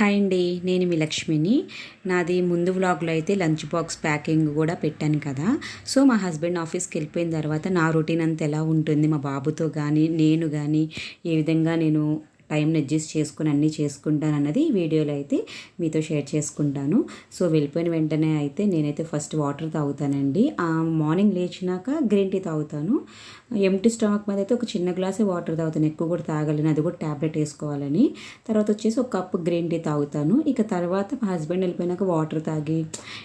Hi అండి నేను మీ లక్ష్మిని. నాది ముందు వ్లాగ్లో అయితే లంచ్ బాక్స్ ప్యాకింగ్ కూడా పెట్టాను కదా. సో మా హస్బెండ్ ఆఫీస్కి వెళ్ళిపోయిన తర్వాత నా రొటీన్ అంత ఎలా ఉంటుంది? మా బాబుతో కానీ నేను కానీ ఏ విధంగా నేను టైంని అడ్జస్ట్ చేసుకుని అన్నీ చేసుకుంటాను అన్నది వీడియోలో అయితే మీతో షేర్ చేసుకుంటాను. సో వెళ్ళిపోయిన వెంటనే అయితే నేనైతే ఫస్ట్ వాటర్ తాగుతానండి. మార్నింగ్ లేచినాక గ్రీన్ టీ తాగుతాను. ఎంటీ స్టమక్ మీద అయితే ఒక చిన్న గ్లాసే వాటర్ తాగుతాను. ఎక్కువ కూడా తాగలేను. అది కూడా ట్యాబ్లెట్ వేసుకోవాలని. తర్వాత వచ్చేసి ఒక కప్పు గ్రీన్ టీ తాగుతాను. ఇక తర్వాత మా హస్బెండ్ వెళ్ళిపోయినాక వాటర్ తాగి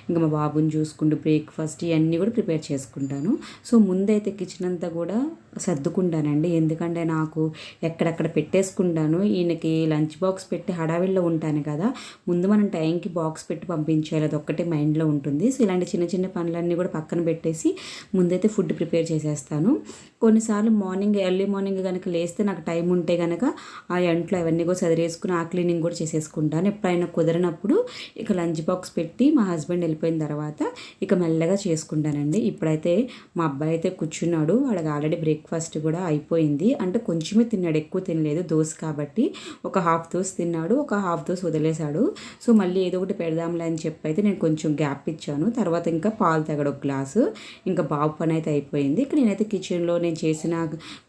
ఇంకా మా బాబుని చూసుకుంటూ బ్రేక్ఫాస్ట్ ఇవన్నీ కూడా ప్రిపేర్ చేసుకుంటాను. సో ముందైతే కిచెన్ అంతా కూడా సర్దుకుంటానండి. ఎందుకంటే నాకు ఎక్కడెక్కడ పెట్టేసుకుంటాను. ఈయనకి లంచ్ బాక్స్ పెట్టి హడావిడిలో ఉంటాను కదా. ముందు మనం టైంకి బాక్స్ పెట్టి పంపించాలి అది ఒక్కటే మైండ్లో ఉంటుంది. సో ఇలాంటి చిన్న చిన్న పనులన్నీ కూడా పక్కన పెట్టేసి ముందైతే ఫుడ్ ప్రిపేర్ చేసేస్తాను. కొన్నిసార్లు మార్నింగ్ ఎర్లీ మార్నింగ్ కనుక లేస్తే నాకు టైం ఉంటే కనుక ఆ ఎంట్లో అవన్నీ కూడా చదివేసుకుని ఆ క్లీనింగ్ కూడా చేసేసుకుంటాను. ఎప్పుడైనా కుదరనప్పుడు ఇక లంచ్ బాక్స్ పెట్టి మా హస్బెండ్ వెళ్ళిపోయిన తర్వాత ఇక మెల్లగా చేసుకుంటానండి. ఇప్పుడైతే మా అబ్బాయి అయితే కూర్చున్నాడు. వాడికి ఆల్రెడీ బ్రేక్ బ్రేక్ఫాస్ట్ కూడా అయిపోయింది. అంటే కొంచెమే తిన్నాడు ఎక్కువ తినలేదు దోశ కాబట్టి. ఒక హాఫ్ దోశ తిన్నాడు ఒక హాఫ్ దోశ వదిలేశాడు. సో మళ్ళీ ఏదో ఒకటి పెడదాంలే అని చెప్పి అయితే నేను కొంచెం గ్యాప్ ఇచ్చాను. తర్వాత ఇంకా పాలు తగడు ఒక గ్లాసు. ఇంకా బాబు పని అయితే అయిపోయింది. ఇక్కడ నేనైతే కిచెన్లో నేను చేసిన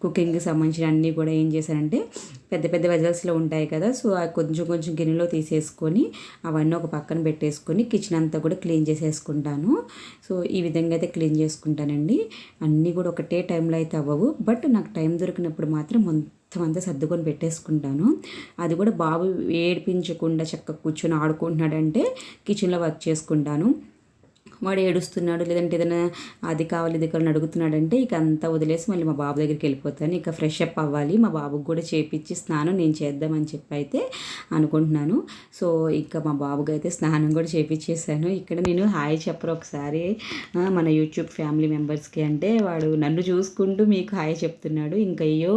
కుకింగ్కి సంబంధించిన అన్నీ కూడా ఏం చేశానంటే పెద్ద పెద్ద వెజల్స్లో ఉంటాయి కదా సో కొంచెం కొంచెం గిన్నెలో తీసేసుకొని అవన్నీ ఒక పక్కన పెట్టేసుకొని కిచెన్ అంతా కూడా క్లీన్ చేసేసుకుంటాను. సో ఈ విధంగా అయితే క్లీన్ చేసుకుంటానండి. అన్నీ కూడా ఒకటే టైంలో అయితే అవ్వవు. బట్ నాకు టైం దొరికినప్పుడు మాత్రం మొత్తం అంతా సర్దుకొని పెట్టేసుకుంటాను. అది కూడా బాబు ఏడిపించకుండా చక్కగా కూర్చొని ఆడుకుంటున్నాడంటే కిచెన్లో వర్క్ చేసుకుంటాను. వాడు ఏడుస్తున్నాడు లేదంటే ఏదైనా అది కావాలి ఇది కావాలని అడుగుతున్నాడంటే ఇక అంతా వదిలేసి మళ్ళీ మా బాబు దగ్గరికి వెళ్ళిపోతాను. ఇక ఫ్రెష్ అప్ అవ్వాలి మా బాబుకి కూడా చేపించి స్నానం నేను చేద్దామని చెప్పి అయితే అనుకుంటున్నాను. సో ఇక మా బాబుకి అయితే స్నానం కూడా చేపించేసాను ఇక్కడ నేను హాయ్ చెప్పరు ఒకసారి. మన యూట్యూబ్ ఫ్యామిలీ మెంబర్స్కి అంటే వాడు నన్ను చూసుకుంటూ మీకు హాయ్ చెప్తున్నాడు. ఇంకా అయ్యో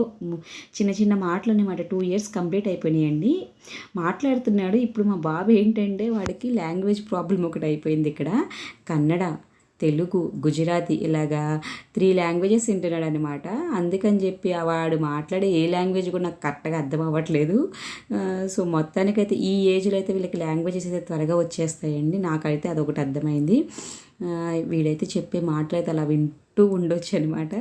చిన్న చిన్న మాటలు అనమాట టూ ఇయర్స్ కంప్లీట్ అయిపోయినాయండి. మాట్లాడుతున్నాడు. ఇప్పుడు మా బాబు ఏంటంటే వాడికి లాంగ్వేజ్ ప్రాబ్లం ఒకటి అయిపోయింది ఇక్కడ. కన్నడ తెలుగు గుజరాతీ ఇలాగా త్రీ లాంగ్వేజెస్ వింటున్నాడు అనమాట అందుకని చెప్పి వాడు మాట్లాడే ఏ లాంగ్వేజ్ కూడా నాకు కరెక్ట్గా అర్థం అవ్వట్లేదు. సో మొత్తానికైతే ఈ ఏజ్లో అయితే వీళ్ళకి లాంగ్వేజెస్ అయితే త్వరగా వచ్చేస్తాయండి. నాకైతే అదొకటి అర్థమైంది. వీడైతే చెప్పే మాటలు అయితే అలా వింటు టూ ఉండొచ్చు అనమాట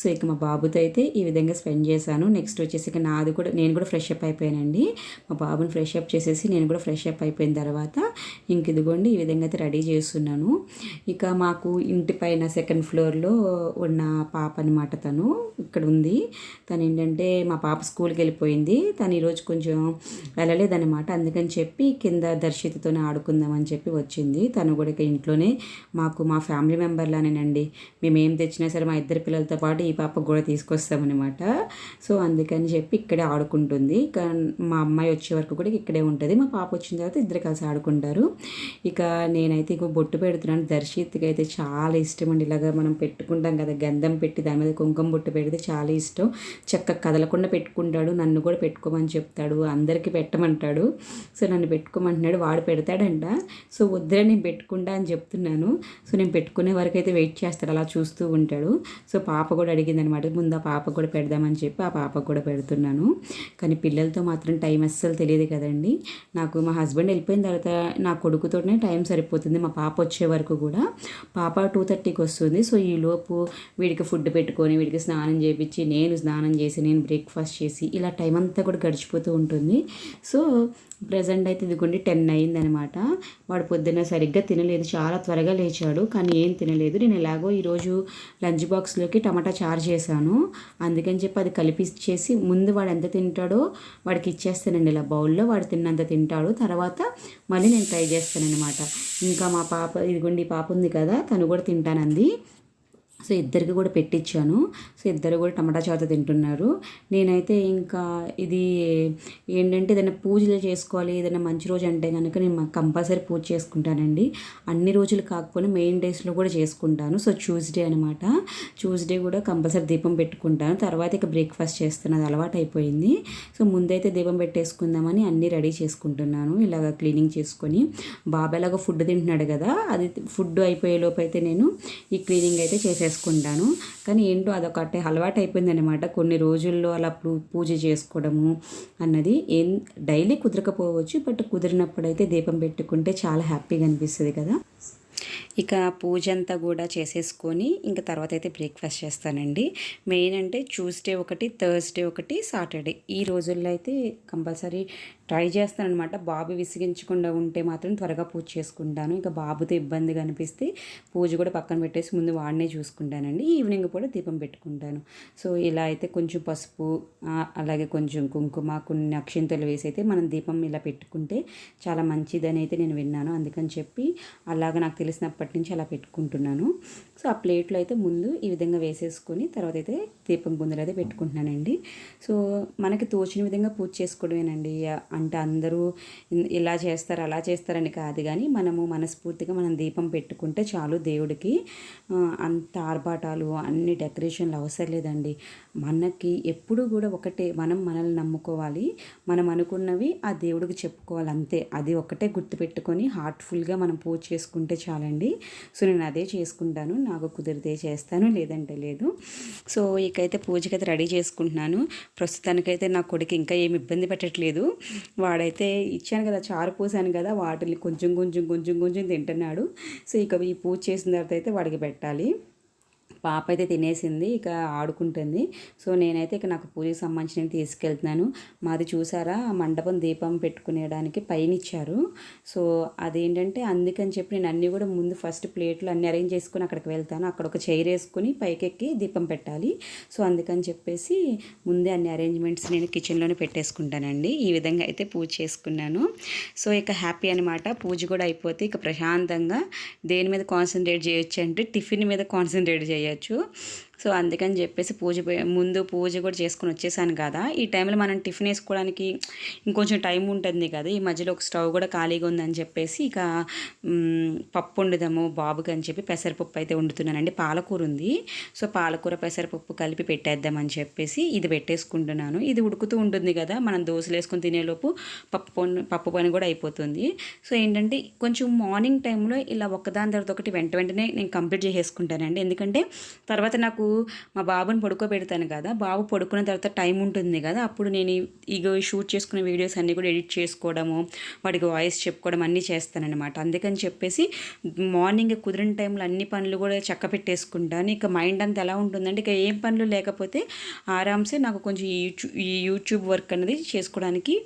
సో ఇక మా బాబుతో అయితే ఈ విధంగా స్పెండ్ చేశాను. నెక్స్ట్ వచ్చేసి ఇక నాది కూడా నేను కూడా ఫ్రెష్ అప్ అయిపోయానండి. మా బాబుని ఫ్రెష్ అప్ చేసేసి నేను కూడా ఫ్రెష్ అప్ అయిపోయిన తర్వాత ఇంక ఇదిగోండి ఈ విధంగా అయితే రెడీ చేస్తున్నాను. ఇక మాకు ఇంటి పైన సెకండ్ ఫ్లోర్లో ఉన్న పాప అనమాట తను ఇక్కడ ఉంది. తను ఏంటంటే మా పాప స్కూల్కి వెళ్ళిపోయింది. తను ఈరోజు కొంచెం వెళ్ళలేదన్నమాట. అందుకని చెప్పి కింద దర్శితతోనే ఆడుకుందామని చెప్పి వచ్చింది. తను కూడా ఇక ఇంట్లోనే మాకు మా ఫ్యామిలీ మెంబర్లానేనండి. మేమేం తెచ్చినా సరే మా ఇద్దరు పిల్లలతో పాటు ఈ పాపకు కూడా తీసుకొస్తామన్నమాట. సో అందుకని చెప్పి ఇక్కడే ఆడుకుంటుంది. ఇక మా అమ్మాయి వచ్చే వరకు కూడా ఇక్కడే ఉంటుంది. మా పాప వచ్చిన తర్వాత ఇద్దరు కలిసి ఆడుకుంటారు. ఇక నేనైతే ఇక బొట్టు పెడుతున్నాను. దర్శిత్కి అయితే చాలా ఇష్టం అండి. ఇలాగ మనం పెట్టుకుంటాం కదా గంధం పెట్టి దాని మీద కుంకుమ బొట్టు పెడితే చాలా ఇష్టం. చక్కగా కదలకుండా పెట్టుకుంటాడు. నన్ను కూడా పెట్టుకోమని చెప్తాడు. అందరికీ పెట్టమంటాడు. సో నన్ను పెట్టుకోమంటున్నాడు. వాడు పెడతాడంట. సో వద్దురా నేను పెట్టుకుంటా అని చెప్తున్నాను. సో నేను పెట్టుకునే వరకు అయితే వెయిట్ చేస్తాడు. అలా చూస్తూ ఉంటాడు. సో పాప కూడా అడిగింది అనమాట ముందు ఆ పాప కూడా పెడదామని చెప్పి ఆ పాప కూడా పెడుతున్నాను. కానీ పిల్లలతో మాత్రం టైం అస్సలు తెలియదు కదండి. నాకు మా హస్బెండ్ వెళ్ళిపోయిన తర్వాత నా కొడుకుతోనే టైం సరిపోతుంది మా పాప వచ్చే వరకు కూడా. పాప టూ థర్టీకి వస్తుంది. సో ఈలోపు వీడికి ఫుడ్ పెట్టుకొని వీడికి స్నానం చేయించి నేను స్నానం చేసి నేను బ్రేక్ఫాస్ట్ చేసి ఇలా టైం అంతా కూడా గడిచిపోతూ ఉంటుంది. సో ప్రజెంట్ అయితే ఇదిగోండి టెన్ అయిందనమాట. వాడు పొద్దున్న సరిగ్గా తినలేదు చాలా త్వరగా లేచాడు. కానీ ఏం తినలేదు. నేను ఎలాగో ఈరోజు లంచ్ బాక్స్లోకి టమాటా చారు చేశాను. అందుకని చెప్పి అది కలిపిచ్చేసి ముందు వాడు ఎంత తింటాడో వాడికి ఇచ్చేస్తానండి ఇలా బౌల్లో. వాడు తిన్నంత తింటాడు. తర్వాత మళ్ళీ నేను ట్రై చేస్తానన్నమాట. ఇంకా మా పాప ఇదిగోండి పాప ఉంది కదా తను కూడా తింటానంది. సో ఇద్దరికి కూడా పెట్టించాను సో ఇద్దరు కూడా టమాటా చాత తింటున్నారు. నేనైతే ఇంకా ఇది ఏంటంటే ఏదైనా పూజలు చేసుకోవాలి ఏదైనా మంచి రోజు అంటే కనుక నేను కంపల్సరీ పూజ చేసుకుంటానండి. అన్ని రోజులు కాకపోయినా మెయిన్ డేస్లో కూడా చేసుకుంటాను. సో ట్యూస్డే అనమాట ట్యూస్డే కూడా కంపల్సరీ దీపం పెట్టుకుంటాను. తర్వాత ఇక బ్రేక్ఫాస్ట్ చేస్తున్నది అలవాటు అయిపోయింది సో ముందైతే దీపం పెట్టేసుకుందామని అన్నీ రెడీ చేసుకుంటున్నాను. ఇలాగ క్లీనింగ్ చేసుకొని. బాబా ఎలాగో ఫుడ్ తింటున్నాడు కదా అది ఫుడ్ అయిపోయే లోపు అయితే నేను ఈ క్లీనింగ్ అయితే చేసేసుకుంటాను చేసుకుంటాను. కానీ ఏంటో అదొకటి అలవాటు అయిపోయిందనమాట కొన్ని రోజుల్లో అలా పూజ చేసుకోవడము అన్నది. ఏం డైలీ కుదరకపోవచ్చు బట్ కుదిరినప్పుడైతే దీపం పెట్టుకుంటే చాలా హ్యాపీగా అనిపిస్తుంది కదా. ఇక పూజ అంతా కూడా చేసేసుకొని ఇంకా తర్వాత అయితే బ్రేక్ఫాస్ట్ చేస్తానండి. మెయిన్ అంటే ట్యూస్డే ఒకటి థర్స్డే ఒకటి సాటర్డే. ఈ రోజుల్లో అయితే కంపల్సరీ ట్రై చేస్తాను అనమాట బాబు విసిగించకుండా ఉంటే మాత్రం త్వరగా పూజ చేసుకుంటాను. ఇంకా బాబుతో ఇబ్బందిగా అనిపిస్తే పూజ కూడా పక్కన పెట్టేసి ముందు వాడినే చూసుకుంటానండి. ఈవినింగ్ కూడా దీపం పెట్టుకుంటాను. సో ఇలా అయితే కొంచెం పసుపు అలాగే కొంచెం కుంకుమ కొన్ని అక్షింతలు వేసి అయితే మనం దీపం ఇలా పెట్టుకుంటే చాలా మంచిదని అయితే నేను విన్నాను. అందుకని చెప్పి అలాగ నాకు తెలిసినప్పటి నుంచి అలా పెట్టుకుంటున్నాను. సో ఆ ప్లేట్లో అయితే ముందు ఈ విధంగా వేసేసుకొని తర్వాత అయితే దీపం గుందలు అయితే పెట్టుకుంటున్నానండి. సో మనకి తోచిన విధంగా పూజ చేసుకోవడమేనండి. అంటే అందరూ ఇలా చేస్తారు అలా చేస్తారని కాదు కానీ మనము మనస్ఫూర్తిగా మనం దీపం పెట్టుకుంటే చాలు దేవుడికి అంత ఆర్భాటాలు అన్ని డెకరేషన్లు అవసరం లేదండి. మనకి ఎప్పుడు కూడా ఒకటే మనం మనల్ని నమ్ముకోవాలి. మనం అనుకున్నవి ఆ దేవుడికి చెప్పుకోవాలి అంతే. అది ఒకటే గుర్తుపెట్టుకొని హార్ట్ఫుల్గా మనం పూజ చేసుకుంటే చాలండి. సో నేను అదే చేసుకుంటాను. నాకు కుదిరితే చేస్తాను లేదంటే లేదు. సో ఇకైతే పూజకైతే రెడీ చేసుకుంటున్నాను. ప్రస్తుతానికైతే నా కొడుకు ఇంకా ఏమి ఇబ్బంది పెట్టట్లేదు. వాడైతే ఇచ్చాను కదా చారు పోసాను కదా వాటిని కొంచెం కొంచెం కొంచెం కొంచెం తింటున్నాడు. సో ఇక ఈ పూజ చేసిన తర్వాత అయితే వాడికి పెట్టాలి. పాప అయితే తినేసింది ఇక ఆడుకుంటుంది. సో నేనైతే ఇక నాకు పూజకి సంబంధించినవి తీసుకెళ్తున్నాను. మాది చూసారా మండపం దీపం పెట్టుకునేడానికి పైన ఇచ్చారు సో అదేంటంటే అందుకని చెప్పి నేను అన్నీ కూడా ముందు ఫస్ట్ ప్లేట్లు అన్నీ అరేంజ్ చేసుకుని అక్కడికి వెళ్తాను. అక్కడ ఒక చైర్ వేసుకుని పైకెక్కి దీపం పెట్టాలి. సో అందుకని చెప్పేసి ముందే అన్ని అరేంజ్మెంట్స్ నేను కిచెన్లోనే పెట్టేసుకుంటానండి. ఈ విధంగా అయితే పూజ చేసుకున్నాను. సో ఇక హ్యాపీ అనమాట పూజ కూడా అయిపోతే ఇక ప్రశాంతంగా దేని మీద కాన్సన్ట్రేట్ చేయొచ్చు అంటే టిఫిన్ మీద కాన్సన్ట్రేట్ చేయొచ్చు. చేయొచ్చు. సో అందుకని చెప్పేసి పూజ ముందు పూజ కూడా చేసుకొని వచ్చేసాను కదా. ఈ టైంలో మనం టిఫిన్ వేసుకోవడానికి ఇంకొంచెం టైం ఉంటుంది కదా. ఈ మధ్యలో ఒక స్టవ్ కూడా ఖాళీగా ఉందని చెప్పేసి ఇక పప్పు వండుదాము బాబుకి అని చెప్పి పెసరపప్పు అయితే వండుతున్నానండి. పాలకూర ఉంది. సో పాలకూర పెసరపప్పు కలిపి పెట్టేద్దామని చెప్పేసి ఇది పెట్టేసుకుంటున్నాను. ఇది ఉడుకుతూ ఉంటుంది కదా. మనం దోశలు వేసుకొని తినేలోపు పప్పు పని పప్పు పని కూడా అయిపోతుంది. సో ఏంటంటే కొంచెం మార్నింగ్ టైంలో ఇలా ఒకదాని తర్వాత ఒకటి వెంట వెంటనే నేను కంప్లీట్ చేసేసుకుంటానండి. ఎందుకంటే తర్వాత నాకు మా బాబుని పడుకోబెడతాను కదా బాబు పడుకున్న తర్వాత టైం ఉంటుంది కదా అప్పుడు నేను ఇగో షూట్ చేసుకున్న వీడియోస్ అన్నీ కూడా ఎడిట్ చేసుకోవడము వాడికి వాయిస్ చెప్పుకోవడం అన్నీ చేస్తానన్నమాట. అందుకని చెప్పేసి మార్నింగ్ కుదిరిన టైంలో అన్ని పనులు కూడా చక్క పెట్టేసుకుంటాను ఇక మైండ్ అంతా ఎలా ఉంటుందంటే ఇక ఏం పనులు లేకపోతే ఆరామ్సే నాకు కొంచెం యూట్యూబ్ ఈ యూట్యూబ్ వర్క్ అనేది చేసుకోవడానికి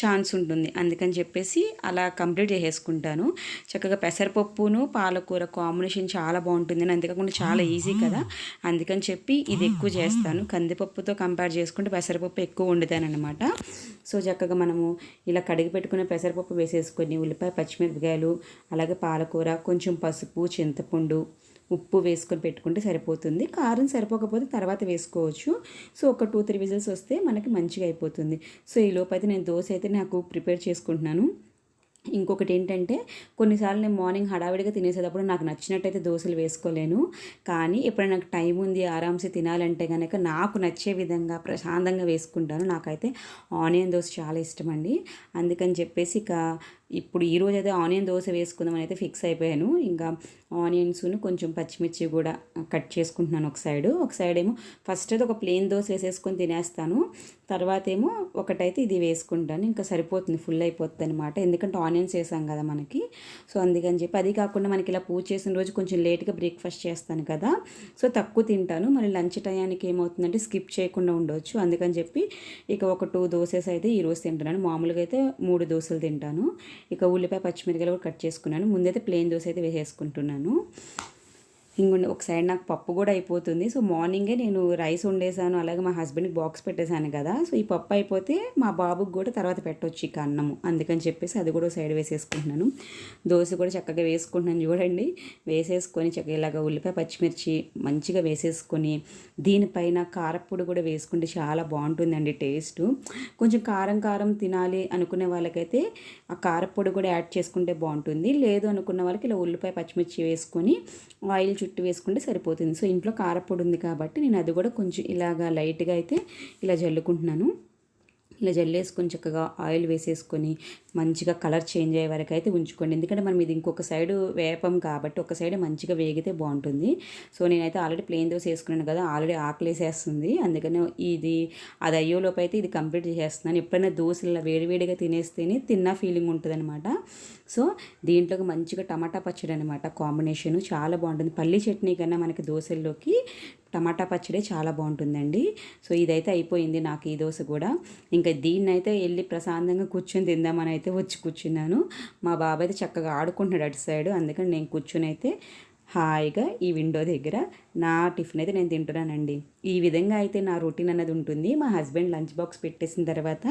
ఛాన్స్ ఉంటుంది. అందుకని చెప్పేసి అలా కంప్లీట్ చేసేసుకుంటాను. చక్కగా పెసరపప్పును పాలకూర కాంబినేషన్ చాలా బాగుంటుంది. అంతేకాకుండా చాలా ఈజీ కదా. అందుకని చెప్పి ఇది ఎక్కువ చేస్తాను. కందిపప్పుతో కంపేర్ చేసుకుంటే పెసరపప్పు ఎక్కువ వండుతాను అనమాట సో చక్కగా మనము ఇలా కడిగి పెట్టుకున్న పెసరపప్పు వేసేసుకొని ఉల్లిపాయ పచ్చిమిరపకాయలు అలాగే పాలకూర కొంచెం పసుపు చింతపండు ఉప్పు వేసుకొని పెట్టుకుంటే సరిపోతుంది. కారం సరిపోకపోతే తర్వాత వేసుకోవచ్చు. సో ఒక టూ త్రీ విజిల్స్ వస్తే మనకి మంచిగా అయిపోతుంది. సో ఈ లోపైతే అయితే నేను దోశ అయితే నాకు ప్రిపేర్ చేసుకుంటున్నాను. ఇంకొకటి ఏంటంటే కొన్నిసార్లు నేను మార్నింగ్ హడావిడిగా తినేసేటప్పుడు నాకు నచ్చినట్టయితే దోశలు వేసుకోలేను. కానీ ఎప్పుడైనా నాకు టైం ఉంది ఆరామ్సే తినాలంటే కనుక నాకు నచ్చే విధంగా ప్రశాంతంగా వేసుకుంటాను. నాకైతే ఆనియన్ దోశ చాలా ఇష్టం అండి. అందుకని చెప్పేసి ఇక ఇప్పుడు ఈరోజు అయితే ఆనియన్ దోశ వేసుకుందామని అయితే ఫిక్స్ అయిపోయాను. ఇంకా ఆనియన్స్ను కొంచెం పచ్చిమిర్చి కూడా కట్ చేసుకుంటున్నాను ఒక సైడ్. ఒక సైడ్ ఏమో ఫస్ట్ అయితే ఒక ప్లెయిన్ దోశ వేసేసుకొని తినేస్తాను. తర్వాత ఏమో ఒకటైతే ఇది వేసుకుంటాను. ఇంకా సరిపోతుంది ఫుల్ అయిపోతుంది అనమాట ఎందుకంటే ఆనియన్స్ వేసాం కదా మనకి. సో అందుకని చెప్పి అది కాకుండా మనకి ఇలా పూజ చేసిన రోజు కొంచెం లేట్గా బ్రేక్ఫాస్ట్ చేస్తాను కదా. సో తక్కువ తింటాను. మరి లంచ్ టయానికి ఏమవుతుందంటే స్కిప్ చేయకుండా ఉండవచ్చు అందుకని చెప్పి ఇక ఒక టూ దోసెస్ అయితే ఈరోజు తింటున్నాను. మామూలుగా అయితే మూడు దోశలు తింటాను. ఇక ఉల్లిపాయ పచ్చిమిరకాయలు కూడా కట్ చేసుకున్నాను. ముందైతే ప్లెయిన్ దోశ అయితే వేసేసుకుంటున్నాను. ఇంకొండి ఒక సైడ్ నాకు పప్పు కూడా అయిపోతుంది. సో మార్నింగే నేను రైస్ వండేసాను. అలాగే మా హస్బెండ్కి బాక్స్ పెట్టేశాను కదా. సో ఈ పప్పు అయిపోతే మా బాబుకి కూడా తర్వాత పెట్టవచ్చు ఇక అన్నము. అందుకని చెప్పేసి అది కూడా సైడ్ వేసేసుకుంటున్నాను. దోశ కూడా చక్కగా వేసుకుంటున్నాను చూడండి. వేసేసుకొని చక్కగా ఇలాగ ఉల్లిపాయ పచ్చిమిర్చి మంచిగా వేసేసుకొని దీనిపైన కారప్పొడి కూడా వేసుకుంటే చాలా బాగుంటుందండి టేస్ట్. కొంచెం కారం కారం తినాలి అనుకునే వాళ్ళకైతే ఆ కారప్పొడి కూడా యాడ్ చేసుకుంటే బాగుంటుంది. లేదు అనుకున్న వాళ్ళకి ఇలా ఉల్లిపాయ పచ్చిమిర్చి వేసుకొని ఆయిల్ చుట్టూ వేసుకుంటే సరిపోతుంది. సో ఇంట్లో కారపొడి ఉంది కాబట్టి నేను అది కూడా కొంచెం ఇలాగా లైట్గా అయితే ఇలా జల్లుకుంటున్నాను. ఇలా జల్లేసుకొని చక్కగా ఆయిల్ వేసేసుకొని మంచిగా కలర్ చేంజ్ అయ్యే వరకు అయితే ఉంచుకోండి. ఎందుకంటే మనం ఇది ఇంకొక సైడ్ వేపం కాబట్టి ఒక సైడ్ మంచిగా వేగితే బాగుంటుంది. సో నేనైతే ఆల్రెడీ ప్లేన్ దోశ వేసుకున్నాను కదా ఆల్రెడీ ఆకలేసేస్తుంది. అందుకనే ఇది అది అయ్యోలోపు అయితే ఇది కంప్లీట్ చేసేస్తున్నాను. ఎప్పుడైనా దోశలు ఇలా వేడివేడిగా తినేస్తేనే తిన్న ఫీలింగ్ ఉంటుంది అనమాట సో దీంట్లోకి మంచిగా టమాటా పచ్చడి అనమాట కాంబినేషన్ చాలా బాగుంటుంది. పల్లి చట్నీ కన్నా మనకి దోశల్లోకి టమాటా పచ్చడి చాలా బాగుంటుందండి. సో ఇదైతే అయిపోయింది నాకు ఈ దోశ కూడా. ఇంకా దీన్ని అయితే వెళ్ళి ప్రశాంతంగా కూర్చొని తిందామని అయితే వచ్చి కూర్చున్నాను. మా బాబాయ్ అయితే చక్కగా ఆడుకుంటున్నాడు అటు సైడ్. అందుకని నేను కూర్చొని అయితే హాయిగా ఈ విండో దగ్గర నా టిఫిన్ అయితే నేను తింటున్నానండి. ఈ విధంగా అయితే నా రొటీన్ అన్నది ఉంటుంది. మా హస్బెండ్ లంచ్ బాక్స్ పెట్టేసిన తర్వాత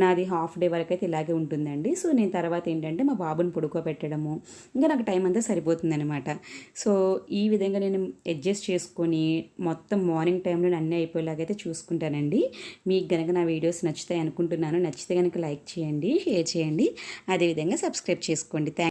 నాది హాఫ్ డే వరకు అయితే ఇలాగే ఉంటుందండి. సో నేను తర్వాత ఏంటంటే మా బాబుని పడుకోబెట్టడము ఇంకా నాకు టైం అంతా సరిపోతుందనమాట సో ఈ విధంగా నేను అడ్జస్ట్ చేసుకొని మొత్తం మార్నింగ్ టైంలో అన్నీ అయిపోయేలాగైతే చూసుకుంటానండి. మీకు కనుక నా వీడియోస్ నచ్చుతాయి అనుకుంటున్నాను నచ్చితే కనుక లైక్ చేయండి షేర్ చేయండి. అదేవిధంగా సబ్స్క్రైబ్ చేసుకోండి. థ్యాంక్